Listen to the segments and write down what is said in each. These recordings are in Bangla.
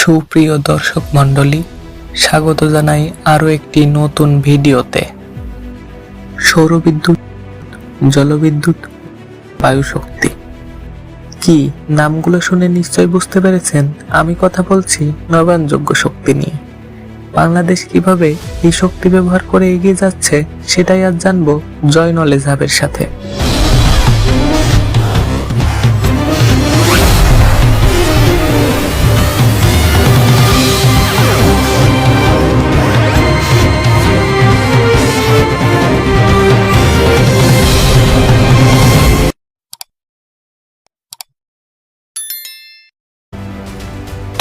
সুপ্রিয় দর্শক মণ্ডলী, স্বাগত জানাই আরও একটি নতুন ভিডিওতে। সৌরবিদ্যুৎ, জলবিদ্যুৎ, বায়ুশক্তি। কি, নামগুলো শুনে নিশ্চয় বুঝতে পেরেছেন? আমি কথা বলছি নবায়নযোগ্য শক্তি নিয়ে। বাংলাদেশ কীভাবে এই শক্তি ব্যবহার করে এগিয়ে যাচ্ছে, সেটাই আজ জানব জয় নলেজ সাথে।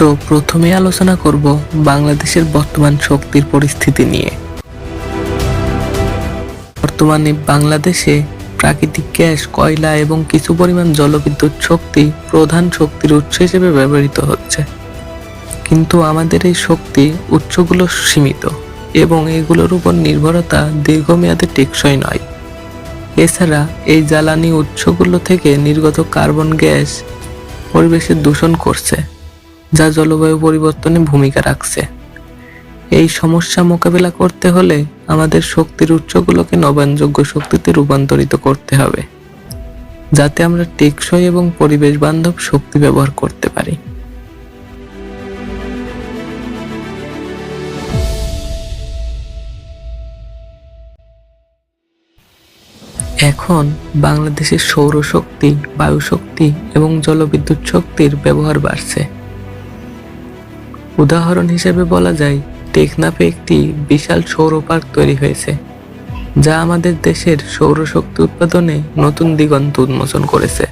তো প্রথমে আলোচনা করব বাংলাদেশের বর্তমান শক্তির পরিস্থিতি নিয়ে। বর্তমানে বাংলাদেশে প্রাকৃতিক গ্যাস, কয়লা এবং কিছু পরিমাণ জলবিদ্যুৎ শক্তি প্রধান শক্তির উৎস হিসেবে ব্যবহৃত হচ্ছে। কিন্তু আমাদের এই শক্তি উৎসগুলো সীমিত এবং এগুলোর উপর নির্ভরতা দীর্ঘমেয়াদে টেকসই নয়। এছাড়া এই জ্বালানি উৎসগুলো থেকে নির্গত কার্বন গ্যাস পরিবেশের দূষণ করছে। যা জলবায়ু পরিবর্তনে ভূমিকা রাখছে। এই সমস্যা মোকাবেলা করতে হলে আমাদের শক্তির উৎসগুলোকে নবায়নযোগ্য শক্তিতে রূপান্তরিত করতে হবে, যাতে আমরা টেকসই এবং পরিবেশ বান্ধব শক্তি ব্যবহার করতে পারি। এখন বাংলাদেশের সৌরশক্তি, বায়ুশক্তি এবং জলবিদ্যুৎ শক্তির ব্যবহার বাড়ছে। উদাহরণ হিসেবে বলা যায়, টেকনাফে একটি বিশাল সৌর পার্ক তৈরি হয়েছে, যা আমাদের দেশের সৌরশক্তি উৎপাদনে নতুন দিগন্ত উন্মোচন করেছে।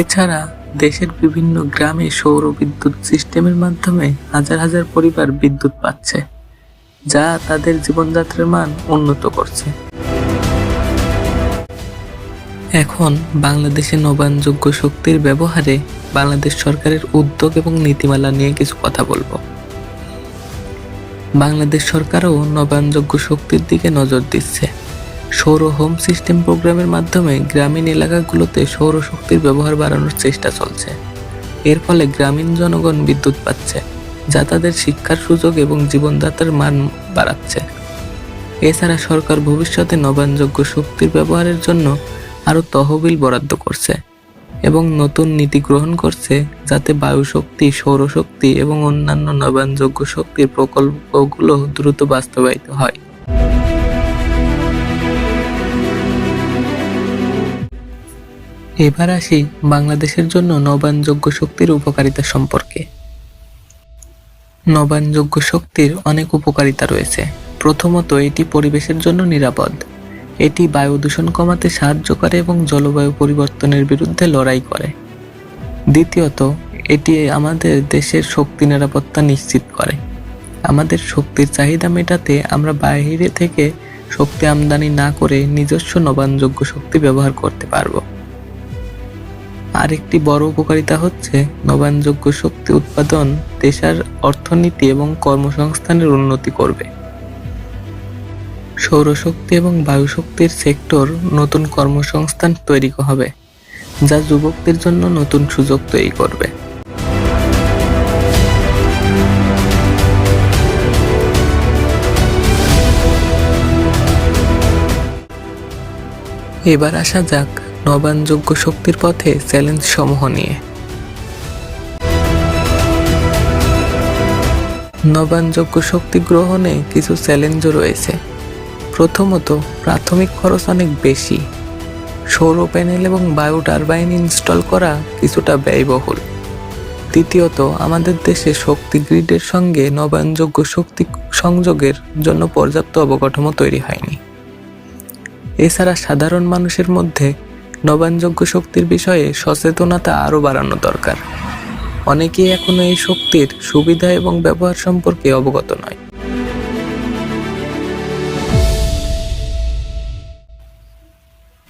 এছাড়া দেশের বিভিন্ন গ্রামে সৌর বিদ্যুৎ সিস্টেমের মাধ্যমে হাজার হাজার পরিবার বিদ্যুৎ পাচ্ছে। যা তাদের জীবনযাত্রার মান উন্নত করছে। এখন বাংলাদেশে নবায়নযোগ্য শক্তির ব্যবহারে বাংলাদেশ সরকারের উদ্যোগ এবং নীতিমালা নিয়ে কিছু কথা বলব। বাংলাদেশ সরকারও নবায়নযোগ্য শক্তির দিকে নজর দিচ্ছে। সৌর হোম সিস্টেম প্রোগ্রামের মাধ্যমে গ্রামীণ এলাকাগুলোতে সৌরশক্তির ব্যবহার বাড়ানোর চেষ্টা চলছে। এর ফলে গ্রামীণ জনগণ বিদ্যুৎ পাচ্ছে। যা তাদের শিক্ষার সুযোগ এবং জীবনযাত্রার মান বাড়াচ্ছে। এছাড়া সরকার ভবিষ্যতে নবায়নযোগ্য শক্তির ব্যবহারের জন্য আরও তহবিল বরাদ্দ করছে এবং নতুন নীতি গ্রহণ করছে যাতে বায়ু শক্তি সৌরশক্তি এবং অন্যান্য নবায়নযোগ্য শক্তির প্রকল্পগুলো দ্রুত বাস্তবায়িত হয়। এবার আসি বাংলাদেশের জন্য নবায়নযোগ্য শক্তির উপকারিতা সম্পর্কে। নবায়নযোগ্য শক্তির অনেক উপকারিতা রয়েছে। প্রথমত, এটি পরিবেশের জন্য নিরাপদ। এটি বায়ু দূষণ কমাতে সাহায্য করে এবং জলবায়ু পরিবর্তনের বিরুদ্ধে লড়াই করে। দ্বিতীয়ত, এটি আমাদের দেশের শক্তি নিরাপত্তা নিশ্চিত করে। আমাদের শক্তির চাহিদা মেটাতে আমরা বাইরে থেকে শক্তি আমদানি না করে নিজস্ব নবায়নযোগ্য শক্তি ব্যবহার করতে পারব। আরেকটি বড় উপকারিতা হচ্ছে নবায়নযোগ্য শক্তি উৎপাদন দেশের অর্থনীতি এবং কর্মসংস্থানের উন্নতি করবে। সৌরশক্তি এবং বায়ুশক্তির সেক্টর নতুন কর্মসংস্থান তৈরি হবে, যা যুবকদের জন্য নতুন সুযোগ তৈরি করবে। এবার আসা যাক নবায়নযোগ্য শক্তির পথে চ্যালেঞ্জ সমূহ নিয়ে। নবায়নযোগ্য শক্তি গ্রহণে কিছু চ্যালেঞ্জও রয়েছে। প্রথমত, প্রাথমিক খরচ অনেক বেশি। সৌর প্যানেল এবং বায়ো টারবাইন ইনস্টল করা কিছুটা ব্যয়বহুল। দ্বিতীয়ত, আমাদের দেশে শক্তি গ্রিডের সঙ্গে নবায়নযোগ্য শক্তি সংযোগের জন্য পর্যাপ্ত অবকাঠামো তৈরি হয়নি। এছাড়া সাধারণ মানুষের মধ্যে নবায়নযোগ্য শক্তির বিষয়ে সচেতনতা আরও বাড়ানো দরকার। অনেকেই এখনও এই শক্তির সুবিধা এবং ব্যবহার সম্পর্কে অবগত নয়।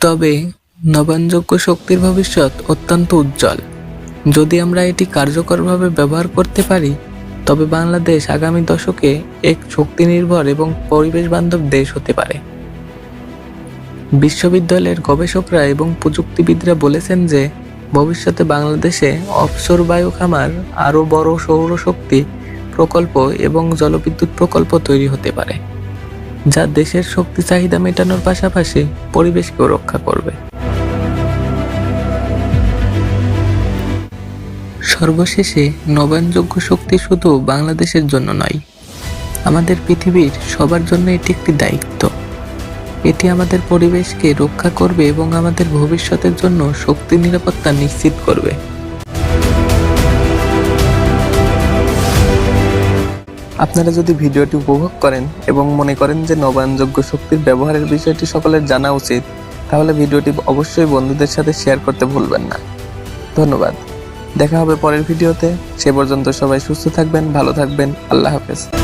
তবে নবায়নযোগ্য শক্তির ভবিষ্যৎ অত্যন্ত উজ্জ্বল। যদি আমরা এটি কার্যকরভাবে ব্যবহার করতে পারি, তবে বাংলাদেশ আগামী দশকে এক শক্তি নির্ভর এবং পরিবেশ বান্ধব দেশ হতে পারে। বিশ্ববিদ্যালয়ের গবেষকরা এবং প্রযুক্তিবিদরা বলেছেন যে ভবিষ্যতে বাংলাদেশে অফশোর বায়ু খামার আরও বড় সৌরশক্তি প্রকল্প এবং জলবিদ্যুৎ প্রকল্প তৈরি হতে পারে, যা দেশের শক্তি চাহিদা মেটানোর পাশাপাশি পরিবেশকেও রক্ষা করবে। সর্বশেষে, নবায়নযোগ্য শক্তি শুধু বাংলাদেশের জন্য নয়, আমাদের পৃথিবীর সবার জন্য এটি একটি দায়িত্ব। এটি আমাদের পরিবেশকে রক্ষা করবে এবং আমাদের ভবিষ্যতের জন্য শক্তি নিরাপত্তা নিশ্চিত করবে। আপনারা যদি ভিডিওটি উপভোগ করেন এবং মনে করেন যে নবায়নযোগ্য শক্তির ব্যবহারের বিষয়টি সকলের জানা উচিত, তাহলে ভিডিওটি অবশ্যই বন্ধুদের সাথে শেয়ার করতে ভুলবেন না। ধন্যবাদ। দেখা হবে পরের ভিডিওতে। সে পর্যন্ত সবাই সুস্থ থাকবেন, ভালো থাকবেন। আল্লাহ হাফেজ।